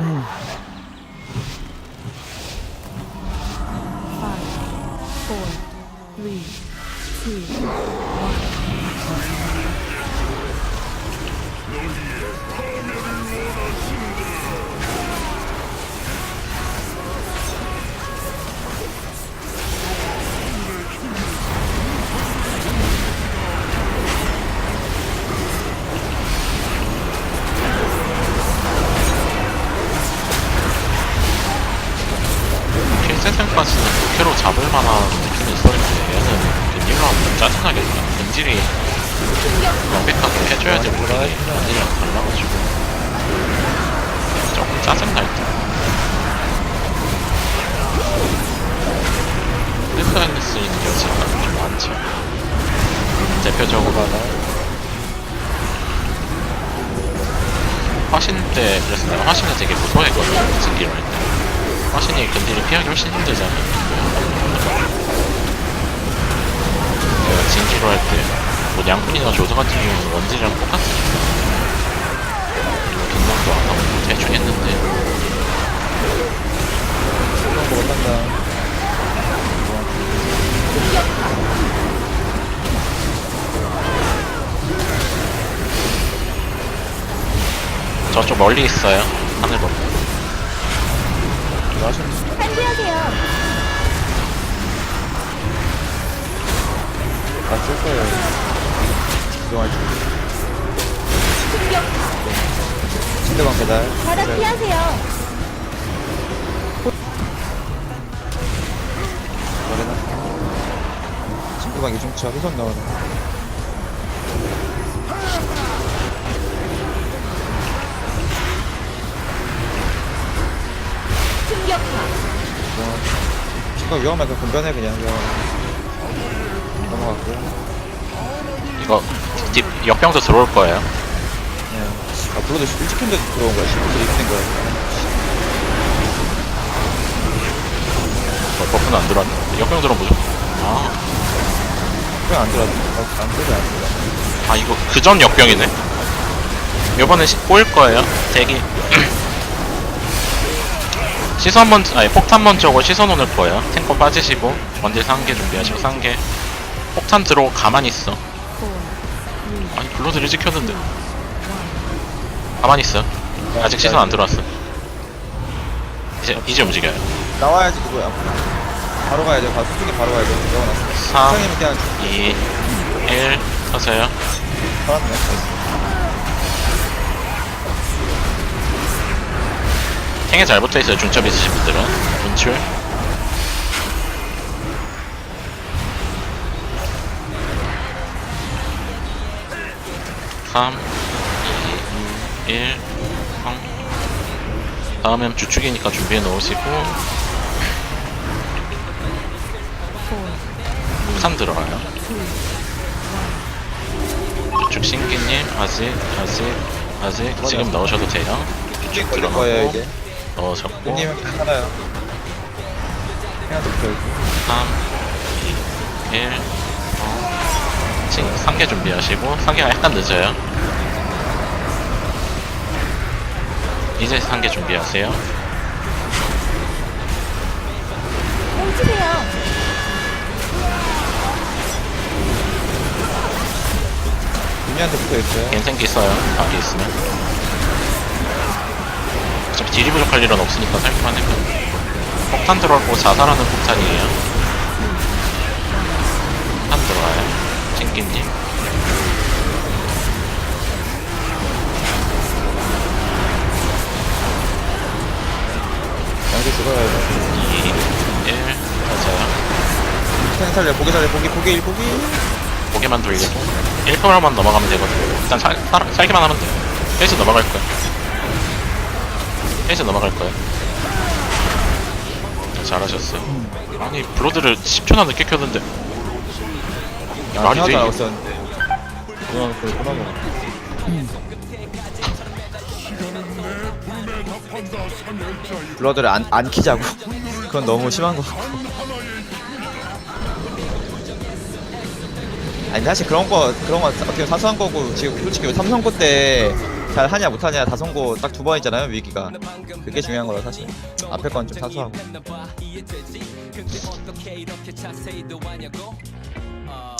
Five, four, three, two, 잡을 만한 느낌이 있었는데 얘는 웬일로 하면 짜증나게 그냥 본질이 명백하게 해줘야지 모르게 본질이랑 달라가지고. 조금 짜증날 때 헬프라인을 쓰이는 여지가 좀 많죠 대표적으로 화신 때 그래서 내가 화신을 되게 무서워했거든 승기를 할때. 화신이 근딜이 피하기 훨씬 힘들잖아. 내 진기로 할 때 뭐 양푼이나 조드 같은 경우는 원딜이랑 똑같으니까 이거 긴장도 안 하고 대충 했는데. 못한다. 저쪽 멀리 있어요. 하늘 보고 이거 하시는 다쓸 거예요. 이동할 줄. 침대방 배달. 바닥 네. 피하세요. 거래나. 침대방 이중차 후선 나오네. 충격파. 이거 위험하니까 분변해 그냥 위험하게. 넘어갔고. 이거 뒷 역병도 들어올 거예요 네. 아, 불러도 일찍 했는데 들어온 거야. 10분째 이렇게 된 거야. 뭐, 버프는 안 들어왔는데 역병 들어오면 뭐죠? 아, 왜안 들어왔지? 아, 안 들어, 안 들어. 아 이거 그 전 역병이네 요번에 시, 꼬일 거예요 대기 시선 먼저 아니 폭탄 먼저고 시선 오늘 거예요 탱커 빠지시고 원딜 상계 준비하시고 상계 폭탄 들어오고 가만히 있어. three, 아니 블러드를 일찍 켰는데. 가만히 있어. 아직 시선 안 들어왔어. 이제 이제 움직여요. 나와야지 그거야. 바로 가야 돼. 가서 쪽에 바로 가야 돼. 영원아. 3 사장님이 그냥 2 1 서세요. 살았네. 탱에 잘 붙어있어요. 중첩 있으신 분들은. 분출 삼, 이, 일, 성. 다음엔 주축이니까 준비해 놓으시고 four, 우산 들어가요 two, 주축 신기님 아직 아직 아직 지금 넣으셔도 돼요 쭉 걸릴 거예요, 이제. 넣으셨고 형님은 괜찮아요. 그냥 좀 펴고. 3, 2, 1, 어. 상계 준비하시고, 상계가 약간 늦어요. 이제 상계 준비하세요. 멈추세요. 윤희한테 붙어 있어요. 겐생기 써요. 밖에 있으면. 어차피 딜이 부족할 일은 없으니까 살기만 해요. 폭탄 들어가고 자살하는 폭탄이에요. 징기님. 양재 죽어야 돼. 2, 1, 맞아요. 탱 살려, 보기 살려, 보기, 보기, 일, 보기. 고개만 돌리고 1%만 넘어가면 되거든요 일단 살, 살, 살기만 하면 돼요 페이스 넘어갈 거야 페이스 넘어갈 거야 잘하셨어요 아니 브로드를 10초나 늦게 켰는데 야, 말이 돼, 안 이게? 왔었는데. 그건, 그렇구나, 뭐. 블러드를 안, 안 키자고. 그건 너무 심한 거 같고. 아니, 사실 그런 거, 그런 거 어떻게 사소한 거고, 지금 솔직히 삼성 거때 잘 하냐 못하냐 다성고 딱 두번 있잖아요 위기가 그게 중요한 거라 사실 앞에 건 좀 사소하고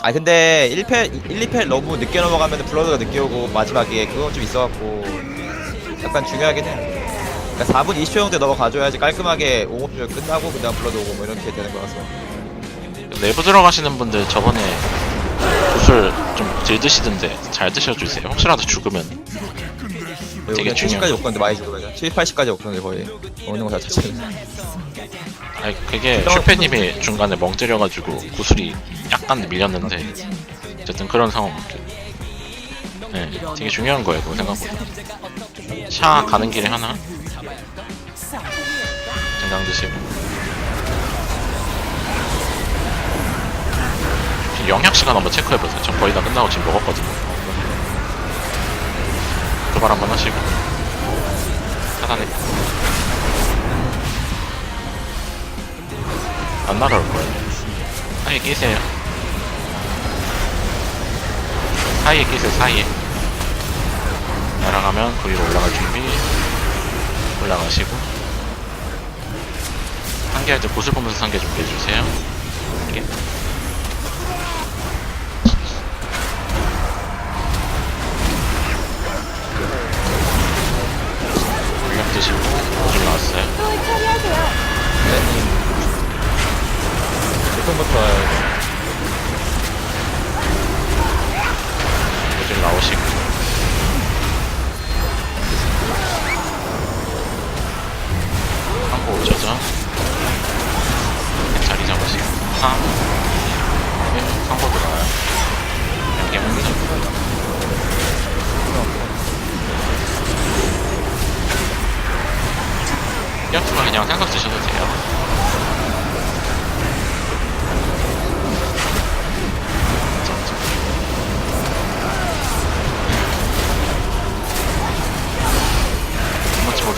아 근데 1패 1, 2패 너무 늦게 넘어가면 블러드가 늦게 오고 마지막에 그거 좀 있어갖고 약간 중요하긴 해. 그러니까 4분 20초 정도 넘어가줘야지 깔끔하게 옹호표 끝나고 그다음 블러드 오고 뭐 이렇게 되는 거라서. 내부 들어가시는 분들 저번에 구슬 좀 들 드시던데 잘 드셔주세요. 혹시라도 죽으면. 되게 여기 중요한 70까지 못 갔는데 많이 죽어가지고 70, 80까지 못 갔는데 거의 오는 거 자체는 아니 그게 슈페님이 중간에 멍 때려가지고 구슬이 약간 밀렸는데 어쨌든 그런 상황 네 되게 중요한 거예요 그거 생각보다. 샤 가는 길에 하나? 된장 드시고. 영약 시간 한번 체크해보세요. 전 거의 다 끝나고 지금 먹었거든요. 도발 한번 하시고. 차단해 안 날아올 거예요. 사이에 끼세요. 사이에 끼세요, 사이에. 날아가면 그 위로 올라갈 준비. 올라가시고. 상계할 때 구슬 보면서 상계 준비해주세요. 이게. 보통부터 오줌 나오시고. 한보 오셔서 자리 잡으시고. 3 1 한보 들어와요. 연계 문제 옆으로 그냥 생각 드셔도 돼요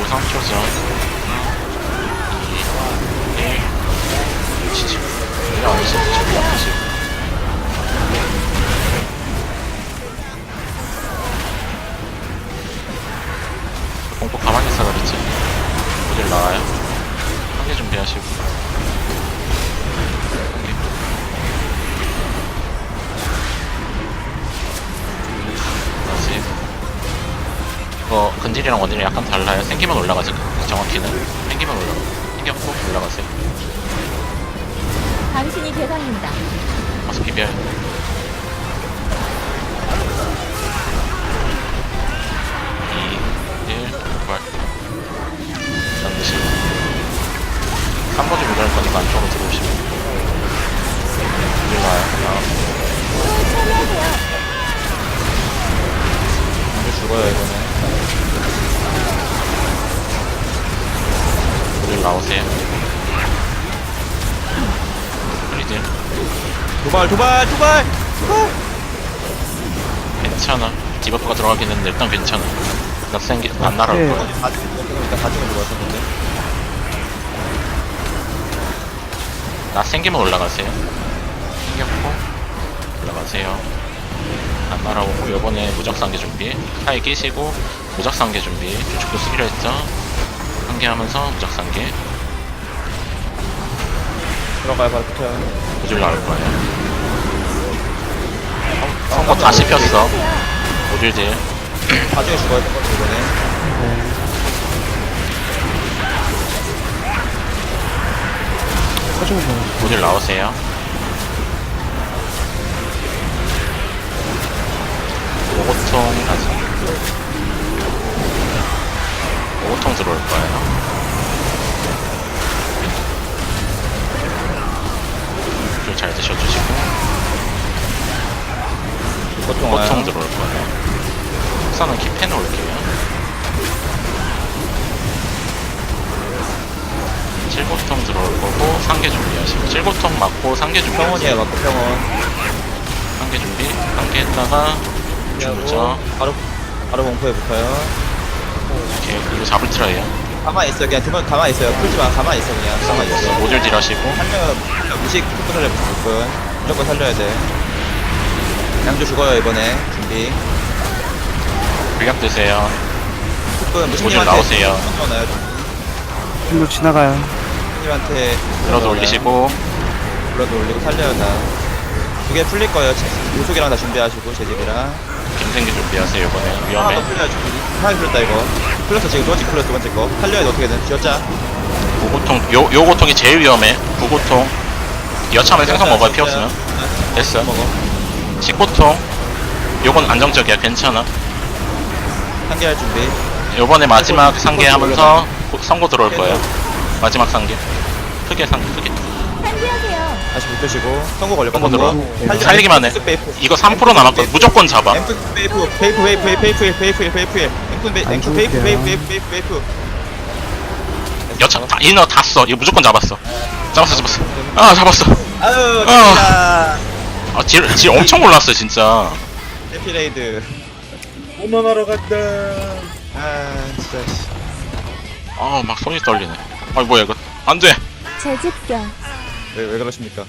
3초죠 이거 근질이랑 원딜이 약간 달라요. 생기면 올라가지. 정확히는 생기면 올라가. 생겼고 올라가세요. 당신이 대상입니다. 2, 1, 도발. 잠드시고 3번이 무리할 거니까 안쪽으로 들어오시면 여기 와요. 먼저 죽어요 이거는 여기 나오세요. 우리들 도발 도발 도발 도발 괜찮아. 디버프가 들어가긴 했는데 일단 괜찮아. 나 생기 안 날아올 거야. 다 죽으니까 다 죽은 들어왔었는데 나 생기면 올라가세요. 생겼고 올라가세요. 안 날아오고 요번에 무적상계 준비. 사이 끼시고 무적상계 준비. 주축도 쓰기로 했죠. 상계하면서 무적상계. 들어가요 바로 붙어요 구줄 나올 거예요. 선거 다 씹혔어. 오딜딜. 나중에 죽어요 이번에 오딜 나오세요. 오고통 아직. 오고통 들어올 거예요. 줄잘 드셔주시고 보통 와요 보통 들어올 거예요. 우선은 킵해 놓을게요. 7보통 들어올 거고 상계 준비하시고 7보통 맞고 상계 평원이에요 준비하세요. 맞고 평원 상계 준비 상계 했다가 주무죠. 하고 바로 바로 공포에 붙어요 이렇게 이거 잡을 트라이요. 가만히 있어요 그냥 두번 가만히 있어요 풀지 마 가만히 있어 그냥 가만히 있어 모듈 딜 하시고 한명 무식 푸푸 살려 무조건 무조건 살려야 돼 양조 죽어요 이번에 준비 불량 드세요. 조금 오줌 무신님한테 나오세요. 나요. 일로 지나가요. 무신님한테 들어서 올리시고 불러도 올리고 살려요 다. 두개 풀릴 거예요. 요속이랑 다 준비하시고 제집이랑. 김생기 준비하세요 이번에 하나 더 위험해. 풀려야지. 하나 풀렸다 이거. 풀렸어 지금 두 번째 풀렸어 두 번째 거. 살려야 돼 어떻게든. 쥐었자. 구고통 요 요 고통이 제일 위험해. 구고통 여참에 생선 먹어요 피 없으면. 됐어. 먹어. 식고통 요건 안정적이야 괜찮아. 한개 할 준비. 요번에 마지막 상계 하면서 고- 선고 들어올 거예요. 마지막 상계. 크게 상계 크게. 다시 붙으시고 선거 걸려. 선거 들어. 살리기만 해. 이거 3% 남았거든. 무조건 잡아. 엠투 페이프 페이프 페이프 페이프 페이프 페이프 페이프 엠투 페이프 안 엠투 페이프. 페이프 페이프 페이프 페이프. 여차 다 이너 다 써. 이거 무조건 잡았어. 잡았어 잡았어. 아 잡았어. 아유 아. 감사합니다. 아질 질 엄청 올랐어 진짜. 해피레이드. 오만하러 간다. 아 진짜. 씨. 아 막 손이 떨리네. 아 뭐야 이거 안 돼. 재집결 왜, 왜 그러십니까?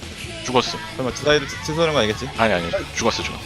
죽었어. 설마 주사위를 치소는 거 아니겠지? 아니 아니 죽었어 죽었어.